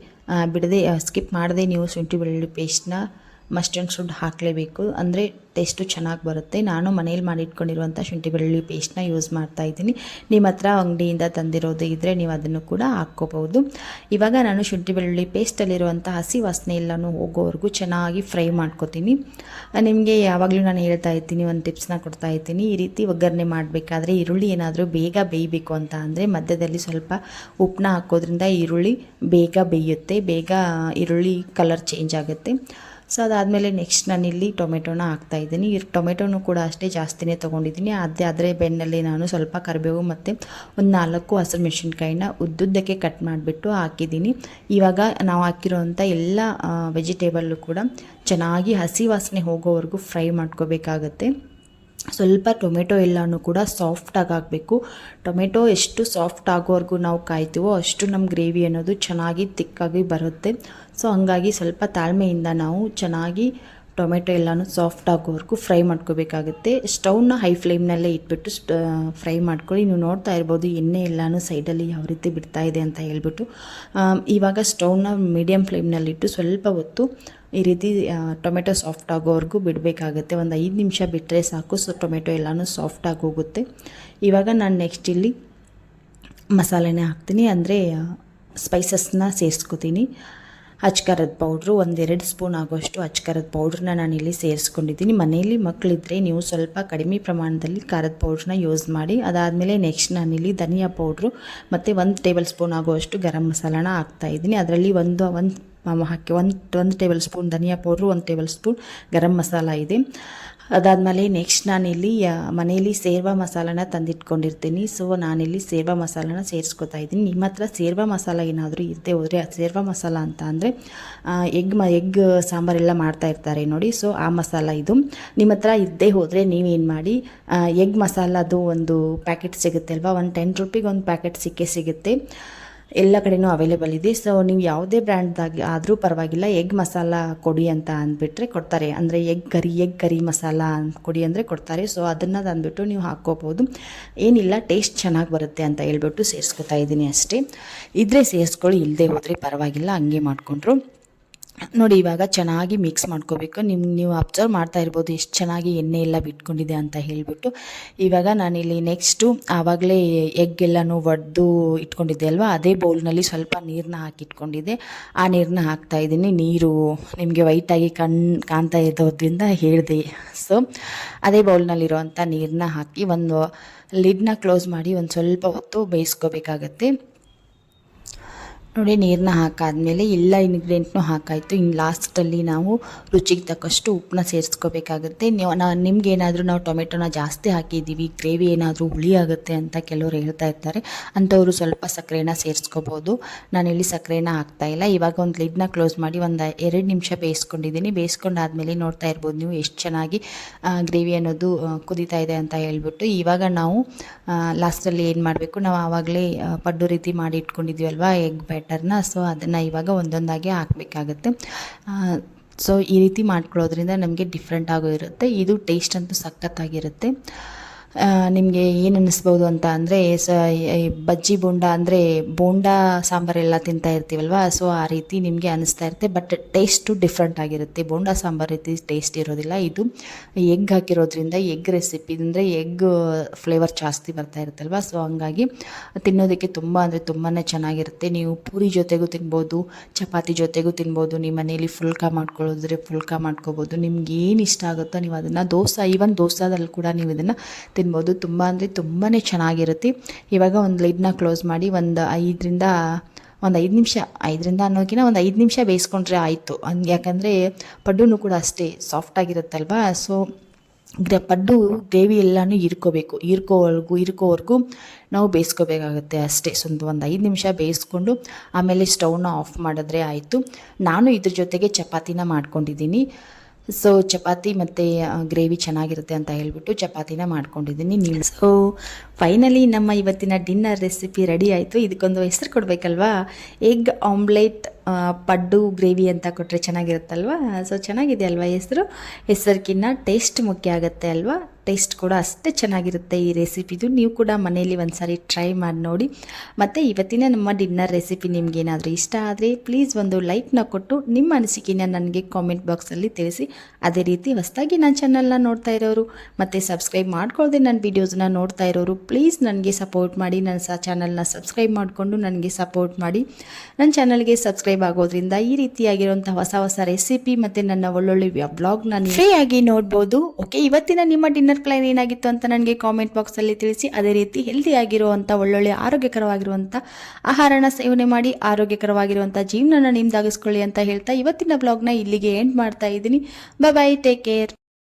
Speaker 2: ಬಿಡದೆ ಸ್ಕಿಪ್ ಮಾಡದೆ ನೀವು ಶುಂಠಿ ಬೆಳ್ಳುಳ್ಳಿ ಪೇಸ್ಟ್ನ ಮಸ್ಟ್ ಸುಡ್ ಹಾಕಲೇಬೇಕು. ಅಂದರೆ ಟೇಸ್ಟು ಚೆನ್ನಾಗಿ ಬರುತ್ತೆ. ನಾನು ಮನೇಲಿ ಮಾಡಿಟ್ಕೊಂಡಿರುವಂಥ ಶುಂಠಿ ಬೆಳ್ಳುಳ್ಳಿ ಪೇಸ್ಟ್ನ ಯೂಸ್ ಮಾಡ್ತಾ ಇದ್ದೀನಿ. ನಿಮ್ಮ ಹತ್ರ ಅಂಗಡಿಯಿಂದ ತಂದಿರೋದು ಇದ್ದರೆ ನೀವು ಅದನ್ನು ಕೂಡ ಹಾಕ್ಕೋಬಹುದು. ಇವಾಗ ನಾನು ಶುಂಠಿ ಬೆಳ್ಳುಳ್ಳಿ ಪೇಸ್ಟಲ್ಲಿರುವಂಥ ಹಸಿ ವಾಸನೆ ಎಲ್ಲನೂ ಹೋಗೋವರೆಗೂ ಚೆನ್ನಾಗಿ ಫ್ರೈ ಮಾಡ್ಕೊತೀನಿ. ನಿಮಗೆ ಯಾವಾಗಲೂ ನಾನು ಹೇಳ್ತಾ ಇರ್ತೀನಿ, ಒಂದು ಟಿಪ್ಸ್ನ ಕೊಡ್ತಾ ಇರ್ತೀನಿ. ಈ ರೀತಿ ಒಗ್ಗರಣೆ ಮಾಡಬೇಕಾದ್ರೆ ಈರುಳ್ಳಿ ಏನಾದರೂ ಬೇಗ ಬೇಯಬೇಕು ಅಂತ ಅಂದರೆ ಮಧ್ಯದಲ್ಲಿ ಸ್ವಲ್ಪ ಉಪ್ಪನ್ನ ಹಾಕೋದ್ರಿಂದ ಈರುಳ್ಳಿ ಬೇಗ ಬೇಯುತ್ತೆ. ಬೇಗ ಈರುಳ್ಳಿ ಕಲರ್ ಚೇಂಜ್ ಆಗುತ್ತೆ. ಸೊ ಅದಾದಮೇಲೆ ನೆಕ್ಸ್ಟ್ ನಾನು ಇಲ್ಲಿ ಟೊಮೆಟೊನ ಹಾಕ್ತಾ ಇದ್ದೀನಿ ಈ ಟೊಮೆಟೊನು ಕೂಡ ಅಷ್ಟೇ ಜಾಸ್ತಿನೇ ತೊಗೊಂಡಿದ್ದೀನಿ. ಅದೇ ಅದರ ಬೆನ್ನಲ್ಲಿ ನಾನು ಸ್ವಲ್ಪ ಕರಿಬೇವು ಮತ್ತು ಒಂದು ನಾಲ್ಕು ಹಸಿರು ಮೆಣಸಿನ್ಕಾಯಿನ ಉದ್ದುದ್ದಕ್ಕೆ ಕಟ್ ಮಾಡಿಬಿಟ್ಟು ಹಾಕಿದ್ದೀನಿ. ಇವಾಗ ನಾವು ಹಾಕಿರೋವಂಥ ಎಲ್ಲ ವೆಜಿಟೇಬಲ್ಲು ಕೂಡ ಚೆನ್ನಾಗಿ ಹಸಿ ವಾಸನೆ ಹೋಗೋವರೆಗೂ ಫ್ರೈ ಮಾಡ್ಕೋಬೇಕಾಗತ್ತೆ. ಸ್ವಲ್ಪ ಟೊಮೆಟೊ ಎಲ್ಲನೂ ಕೂಡ ಸಾಫ್ಟಾಗಿ ಹಾಕಬೇಕು. ಟೊಮೆಟೊ ಎಷ್ಟು ಸಾಫ್ಟ್ ಆಗೋವರೆಗೂ ನಾವು ಕಾಯ್ತೀವೋ ಅಷ್ಟು ನಮ್ಮ ಗ್ರೇವಿ ಅನ್ನೋದು ಚೆನ್ನಾಗಿ ತಿಕ್ಕಾಗಿ ಬರುತ್ತೆ. ಸೊ ಹಂಗಾಗಿ ಸ್ವಲ್ಪ ತಾಳ್ಮೆಯಿಂದ ನಾವು ಚೆನ್ನಾಗಿ ಟೊಮೆಟೊ ಎಲ್ಲನೂ ಸಾಫ್ಟ್ ಆಗೋವರೆಗೂ ಫ್ರೈ ಮಾಡ್ಕೋಬೇಕಾಗುತ್ತೆ. ಸ್ಟೌವ್ನ ಹೈ ಫ್ಲೇಮ್ನಲ್ಲೇ ಇಟ್ಬಿಟ್ಟು ಫ್ರೈ ಮಾಡ್ಕೊಳ್ಳಿ. ನೀವು ನೋಡ್ತಾ ಇರ್ಬೋದು, ಎಣ್ಣೆ ಎಲ್ಲನೂ ಸೈಡಲ್ಲಿ ಯಾವ ರೀತಿ ಬಿಡ್ತಾ ಇದೆ ಅಂತ ಹೇಳ್ಬಿಟ್ಟು. ಇವಾಗ ಸ್ಟೌವ್ನ ಮೀಡಿಯಮ್ ಫ್ಲೇಮ್ನಲ್ಲಿಟ್ಟು ಸ್ವಲ್ಪ ಹೊತ್ತು ಈ ರೀತಿ ಟೊಮೆಟೊ ಸಾಫ್ಟ್ ಆಗೋವರೆಗೂ ಬಿಡಬೇಕಾಗುತ್ತೆ. ಒಂದು ಐದು ನಿಮಿಷ ಬಿಟ್ಟರೆ ಸಾಕು ಸೊ ಟೊಮೆಟೊ ಎಲ್ಲನೂ ಸಾಫ್ಟ್ ಹೋಗುತ್ತೆ. ಇವಾಗ ನಾನು ನೆಕ್ಸ್ಟ್ ಇಲ್ಲಿ ಮಸಾಲೆನೇ ಹಾಕ್ತೀನಿ. ಅಂದರೆ ಸ್ಪೈಸಸ್ನ ಸೇರಿಸ್ಕೊತೀನಿ. ಅಚ್ಕಾರದ ಪೌಡ್ರು ಒಂದೆರಡು ಸ್ಪೂನ್ ಆಗೋಷ್ಟು ಅಚ್ಕಾರದ ಪೌಡ್ರನ್ನ ನಾನಿಲ್ಲಿ ಸೇರಿಸ್ಕೊಂಡಿದ್ದೀನಿ. ಮನೆಯಲ್ಲಿ ಮಕ್ಕಳಿದ್ರೆ ನೀವು ಸ್ವಲ್ಪ ಕಡಿಮೆ ಪ್ರಮಾಣದಲ್ಲಿ ಖಾರದ ಪೌಡ್ರನ್ನ ಯೂಸ್ ಮಾಡಿ. ಅದಾದಮೇಲೆ ನೆಕ್ಸ್ಟ್ ನಾನಿಲ್ಲಿ ಧನಿಯಾ ಪೌಡ್ರು ಮತ್ತು ಒಂದು ಟೇಬಲ್ ಸ್ಪೂನ್ ಆಗುವಷ್ಟು ಗರಂ ಮಸಾಲಾನ ಹಾಕ್ತಾಯಿದ್ದೀನಿ ಅದರಲ್ಲಿ ಒಂದು ಒಂದು ಹಾಕಿ ಒಂದು ಒಂದು ಟೇಬಲ್ ಸ್ಪೂನ್ ಧನಿಯಾ ಪೌಡ್ರು ಒಂದು ಟೇಬಲ್ ಸ್ಪೂನ್ ಗರಂ ಮಸಾಲ ಇದೆ. ಅದಾದಮೇಲೆ ನೆಕ್ಸ್ಟ್ ನಾನಿಲ್ಲಿ ಮನೆಯಲ್ಲಿ ಸೇರ್ವ ಮಸಾಲನ ತಂದಿಟ್ಕೊಂಡಿರ್ತೀನಿ. ಸೊ ನಾನಿಲ್ಲಿ ಸೇರ್ವ ಮಸಾಲನ ಸೇರಿಸ್ಕೊತಾ ಇದ್ದೀನಿ. ನಿಮ್ಮ ಹತ್ರ ಸೇರ್ವ ಮಸಾಲ ಏನಾದರೂ ಇರದೆ ಹೋದರೆ ಅದು ಸೇರ್ವ ಮಸಾಲ ಅಂತ ಅಂದರೆ ಎಗ್ ಮ, ಎಗ್ ಸಾಂಬಾರೆಲ್ಲ ಮಾಡ್ತಾ ಇರ್ತಾರೆ ನೋಡಿ. ಸೊ ಆ ಮಸಾಲ ಇದು. ನಿಮ್ಮ ಹತ್ರ ಇದ್ದೇ ಹೋದರೆ ನೀವೇನು ಮಾಡಿ ಎಗ್ ಮಸಾಲದು ಒಂದು ಪ್ಯಾಕೆಟ್ ಸಿಗುತ್ತೆ ಅಲ್ವಾ ಒಂದು ಟೆನ್ ರುಪಿಗೆ ಒಂದು ಪ್ಯಾಕೆಟ್ ಸಿಕ್ಕೇ ಸಿಗುತ್ತೆ. ಎಲ್ಲ ಕಡೆನೂ ಅವೈಲೇಬಲ್ ಇದೆ. ಸೊ ನೀವು ಯಾವುದೇ ಬ್ರ್ಯಾಂಡ್ದಾಗಿ ಆದರೂ ಪರವಾಗಿಲ್ಲ ಎಗ್ ಮಸಾಲ ಕೊಡಿ ಅಂತ ಅಂದ್ಬಿಟ್ರೆ ಕೊಡ್ತಾರೆ. ಅಂದರೆ egg curry egg curry masala ಕೊಡಿ ಅಂದರೆ ಕೊಡ್ತಾರೆ. ಸೊ ಅದನ್ನು ತಂದುಬಿಟ್ಟು ನೀವು ಹಾಕ್ಕೋಬೋದು ಏನಿಲ್ಲ ಟೇಸ್ಟ್ ಚೆನ್ನಾಗಿ ಬರುತ್ತೆ ಅಂತ ಹೇಳ್ಬಿಟ್ಟು ಸೇರಿಸ್ಕೊತಾ ಇದ್ದೀನಿ ಅಷ್ಟೇ. ಇದ್ರೆ ಸೇರಿಸ್ಕೊಳ್ಳಿ ಇಲ್ಲದೆ ಹೋದರೆ ಪರವಾಗಿಲ್ಲ, ಹಂಗೆ ಮಾಡಿಕೊಂಡ್ರು. ನೋಡಿ, ಇವಾಗ ಚೆನ್ನಾಗಿ ಮಿಕ್ಸ್ ಮಾಡ್ಕೋಬೇಕು. ನಿಮ್ಮ ನೀವು ಅಬ್ಸರ್ವ್ ಮಾಡ್ತಾ ಇರ್ಬೋದು ಎಷ್ಟು ಚೆನ್ನಾಗಿ ಎಣ್ಣೆ ಎಲ್ಲ ಬಿಟ್ಕೊಂಡಿದೆ ಅಂತ ಹೇಳಿಬಿಟ್ಟು. ಇವಾಗ ನಾನಿಲ್ಲಿ ನೆಕ್ಸ್ಟು ಆವಾಗಲೇ ಎಗ್ ಎಲ್ಲನೂ ಒಡೆದು ಇಟ್ಕೊಂಡಿದ್ದೆ ಅಲ್ವಾ? ಅದೇ ಬೌಲ್ನಲ್ಲಿ ಸ್ವಲ್ಪ ನೀರನ್ನ ಹಾಕಿಟ್ಕೊಂಡಿದ್ದೆ. ಆ ನೀರನ್ನ ಹಾಕ್ತಾ ಇದ್ದೀನಿ. ನೀರು ನಿಮಗೆ ವೈಟಾಗಿ ಕಣ್, ಕಾಣ್ತಾ ಇರೋದ್ರಿಂದ ಹೇಳಿದೆ. ಸೊ ಅದೇ ಬೌಲ್ನಲ್ಲಿರುವಂಥ ನೀರನ್ನ ಹಾಕಿ ಒಂದು ಲಿಡ್ನ ಕ್ಲೋಸ್ ಮಾಡಿ ಒಂದು ಸ್ವಲ್ಪ ಹೊತ್ತು ಬೇಯಿಸ್ಕೋಬೇಕಾಗತ್ತೆ. ನೋಡಿ ನೀರನ್ನ ಹಾಕಾದ್ಮೇಲೆ ಎಲ್ಲ ಇಂಗ್ರೀಡಿಯೆಂಟ್ನೂ ಹಾಕಾಯಿತು. ಇನ್ನು ಲಾಸ್ಟಲ್ಲಿ ನಾವು ರುಚಿಗೆ ತಕ್ಕಷ್ಟು ಉಪ್ಪನ್ನ ಸೇರಿಸ್ಕೋಬೇಕಾಗುತ್ತೆ. ನೀವು, ನಾ ನಿಮ್ಗೆ ಏನಾದರೂ ನಾವು ಟೊಮೆಟೊನ ಜಾಸ್ತಿ ಹಾಕಿದ್ದೀವಿ, ಗ್ರೇವಿ ಏನಾದರೂ ಹುಳಿ ಆಗುತ್ತೆ ಅಂತ ಕೆಲವರು ಹೇಳ್ತಾ ಇರ್ತಾರೆ, ಅಂಥವರು ಸ್ವಲ್ಪ ಸಕ್ಕರೆನ ಸೇರಿಸ್ಕೋಬೋದು. ನಾನಿಲ್ಲಿ ಸಕ್ಕರೆನ ಹಾಕ್ತಾ ಇಲ್ಲ. ಇವಾಗ ಒಂದು ಲಿಡ್ನ ಕ್ಲೋಸ್ ಮಾಡಿ ಒಂದು ಎರಡು ನಿಮಿಷ ಬೇಯಿಸ್ಕೊಂಡಿದ್ದೀನಿ. ಬೇಯಿಸ್ಕೊಂಡಾದ್ಮೇಲೆ ನೋಡ್ತಾ ಇರ್ಬೋದು ನೀವು ಎಷ್ಟು ಚೆನ್ನಾಗಿ ಗ್ರೇವಿ ಅನ್ನೋದು ಕುದೀತಾ ಇದೆ ಅಂತ ಹೇಳ್ಬಿಟ್ಟು. ಇವಾಗ ನಾವು ಲಾಸ್ಟಲ್ಲಿ ಏನು ಮಾಡಬೇಕು? ನಾವು ಆವಾಗಲೇ ಪಡ್ಡು ರೀತಿ ಮಾಡಿ ಇಟ್ಕೊಂಡಿದ್ವಿ ಎಗ್ ಬ್ಯಾಟರ್ನ ಸೊ ಅದನ್ನು ಇವಾಗ ಒಂದೊಂದಾಗಿ ಹಾಕಬೇಕಾಗತ್ತೆ. ಸೊ ಈ ರೀತಿ ಮಾಡ್ಕೊಳ್ಳೋದ್ರಿಂದ ನಮಗೆ ಡಿಫ್ರೆಂಟ್ ಆಗೋ ಇರುತ್ತೆ ಇದು ಟೇಸ್ಟ್ ಅಂತೂ ಸಖತ್ತಾಗಿರುತ್ತೆ. ನಿಮಗೆ ಏನು ಅನ್ನಿಸ್ಬೋದು ಅಂತ ಅಂದರೆ, ಸ ಬಜ್ಜಿ ಬೋಂಡ ಅಂದರೆ ಬೋಂಡ ಸಾಂಬಾರೆಲ್ಲ ತಿಂತಾ ಇರ್ತೀವಲ್ವ? ಸೊ ಆ ರೀತಿ ನಿಮಗೆ ಅನ್ನಿಸ್ತಾ ಇರುತ್ತೆ ಬಟ್ ಟೇಸ್ಟು ಡಿಫ್ರೆಂಟ್ ಆಗಿರುತ್ತೆ. ಬೋಂಡ ಸಾಂಬಾರು ರೀತಿ ಟೇಸ್ಟ್ ಇರೋದಿಲ್ಲ. ಇದು ಎಗ್ ಹಾಕಿರೋದ್ರಿಂದ ಎಗ್ ರೆಸಿಪಿ ಅಂದರೆ ಎಗ್ ಫ್ಲೇವರ್ ಜಾಸ್ತಿ ಬರ್ತಾ ಇರುತ್ತಲ್ವ? ಸೊ ಹಂಗಾಗಿ ತಿನ್ನೋದಕ್ಕೆ ತುಂಬ ಅಂದರೆ ತುಂಬಾ ಚೆನ್ನಾಗಿರುತ್ತೆ. ನೀವು ಪೂರಿ ಜೊತೆಗೂ ತಿನ್ಬೋದು, ಚಪಾತಿ ಜೊತೆಗೂ ತಿನ್ಬೋದು, ನಿಮ್ಮ ಮನೇಲಿ ಫುಲ್ಕ ಮಾಡ್ಕೊಳ್ಳೋದ್ರೆ ಫುಲ್ಕ ಮಾಡ್ಕೋಬೋದು. ನಿಮ್ಗೆ ಏನು ಇಷ್ಟ ಆಗುತ್ತೋ ನೀವು ಅದನ್ನು ದೋಸೆ ಈವನ್ ದೋಸಾದಲ್ಲಿ ಕೂಡ ನೀವು ಇದನ್ನು ತಿನ್ಬೋದು. ತುಂಬ ಅಂದರೆ ತುಂಬಾ ಚೆನ್ನಾಗಿರುತ್ತೆ. ಇವಾಗ ಒಂದು ಲಿಡ್ನ ಕ್ಲೋಸ್ ಮಾಡಿ ಒಂದು ಐದರಿಂದ, ಒಂದು ಐದು ನಿಮಿಷ, ಐದರಿಂದ ಅನ್ನೋಕ್ಕಿಂತ ಒಂದು ಐದು ನಿಮಿಷ ಬೇಯಿಸ್ಕೊಂಡ್ರೆ ಆಯಿತು. ಹಂಗೆ ಯಾಕಂದರೆ ಪಡ್ಡು ಕೂಡ ಅಷ್ಟೇ ಸಾಫ್ಟಾಗಿರುತ್ತಲ್ವಾ ಸೊ ಗ್ರ, ಪಡ್ಡು ಗ್ರೇವಿ ಎಲ್ಲನೂ ಹೀರ್ಕೋಬೇಕು. ಹೀರ್ಕೋವರೆಗೂ ಹೀರ್ಕೋವರೆಗೂ ನಾವು ಬೇಯಿಸ್ಕೋಬೇಕಾಗುತ್ತೆ ಅಷ್ಟೇ. ಸೊ ಒಂದು ಐದು ನಿಮಿಷ ಬೇಯಿಸ್ಕೊಂಡು ಆಮೇಲೆ ಸ್ಟೌವ್ನ ಆಫ್ ಮಾಡಿದ್ರೆ ಆಯಿತು. ನಾನು ಇದ್ರ ಜೊತೆಗೆ ಚಪಾತಿನ ಮಾಡ್ಕೊಂಡಿದ್ದೀನಿ. ಸೊ ಚಪಾತಿ ಮತ್ತು ಗ್ರೇವಿ ಚೆನ್ನಾಗಿರುತ್ತೆ ಅಂತ ಹೇಳ್ಬಿಟ್ಟು ಚಪಾತಿನ ಮಾಡ್ಕೊಂಡಿದ್ದೀನಿ ನೀವು. ಸೊ ಫೈನಲಿ ನಮ್ಮ ಇವತ್ತಿನ ಡಿನ್ನರ್ ರೆಸಿಪಿ ರೆಡಿ ಆಯಿತು. ಇದಕ್ಕೊಂದು ಹೆಸರು ಕೊಡಬೇಕಲ್ವಾ? ಎಗ್ ಆಮ್ಲೆಟ್ ಪಡ್ಡು, ಗ್ರೇವಿ ಅಂತ ಕೊಟ್ಟರೆ ಚೆನ್ನಾಗಿರುತ್ತಲ್ವಾ? ಸೊ ಚೆನ್ನಾಗಿದೆ ಅಲ್ವಾ ಹೆಸರು? ಹೆಸರಿಗಿನ್ನ ಟೇಸ್ಟ್ ಮುಖ್ಯ ಆಗುತ್ತೆ ಅಲ್ವಾ? ಟೇಸ್ಟ್ ಕೂಡ ಅಷ್ಟೇ ಚೆನ್ನಾಗಿರುತ್ತೆ ಈ ರೆಸಿಪಿದು. ನೀವು ಕೂಡ ಮನೆಯಲ್ಲಿ ಒಂದು ಸಾರಿ ಟ್ರೈ ಮಾಡಿ ನೋಡಿ. ಮತ್ತು ಇವತ್ತಿನ ನಮ್ಮ ಡಿನ್ನರ್ ರೆಸಿಪಿ ನಿಮಗೇನಾದರೂ ಇಷ್ಟ ಆದರೆ ಪ್ಲೀಸ್ ಒಂದು ಲೈಕ್ನ ಕೊಟ್ಟು ನಿಮ್ಮ ಅನಿಸಿಕೆನ ನನಗೆ ಕಾಮೆಂಟ್ ಬಾಕ್ಸಲ್ಲಿ ತಿಳಿಸಿ. ಅದೇ ರೀತಿ ಹೊಸದಾಗಿ ನನ್ನ ಚಾನಲ್ನ ನೋಡ್ತಾ ಇರೋರು, ಮತ್ತು ಸಬ್ಸ್ಕ್ರೈಬ್ ಮಾಡ್ಕೊಳ್ಳದೆ ನನ್ನ ವೀಡಿಯೋಸ್ನ ನೋಡ್ತಾ ಇರೋರು ಪ್ಲೀಸ್ ನನಗೆ ಸಪೋರ್ಟ್ ಮಾಡಿ. ನನ್ನ ಸ ಚಾನಲ್ನ ಸಬ್ಸ್ಕ್ರೈಬ್ ಮಾಡಿಕೊಂಡು ನನಗೆ ಸಪೋರ್ಟ್ ಮಾಡಿ. ನನ್ನ ಚಾನಲ್ಗೆ ಸಬ್ಸ್ಕ್ರೈಬ್ ಆಗೋದ್ರಿಂದ ಈ ರೀತಿಯಾಗಿರುವಂಥ ಹೊಸ ಹೊಸ ರೆಸಿಪಿ ಮತ್ತು ನನ್ನ ಒಳ್ಳೊಳ್ಳೆ ಬ್ಲಾಗ್ನ ಫ್ರೀ ಆಗಿ ನೋಡ್ಬೋದು. ಓಕೆ ಇವತ್ತಿನ ನಿಮ್ಮ ಡಿನ್ನರ್ ಪ್ಲಾನ್ ಏನಾಗಿತ್ತು ಅಂತ ನನಗೆ ಕಾಮೆಂಟ್ ಬಾಕ್ಸಲ್ಲಿ ತಿಳಿಸಿ. ಅದೇ ರೀತಿ ಹೆಲ್ದಿ ಆಗಿರುವಂಥ ಒಳ್ಳೊಳ್ಳೆ ಆರೋಗ್ಯಕರವಾಗಿರುವಂಥ ಆಹಾರನ ಸೇವನೆ ಮಾಡಿ ಆರೋಗ್ಯಕರವಾಗಿರುವಂಥ ಜೀವನನ ನಿಮ್ದಾಗಿಸ್ಕೊಳ್ಳಿ ಅಂತ ಹೇಳ್ತಾ ಇವತ್ತಿನ ಬ್ಲಾಗ್ನ ಇಲ್ಲಿಗೆ ಎಂಡ್ ಮಾಡ್ತಾ ಇದ್ದೀನಿ. Bye take care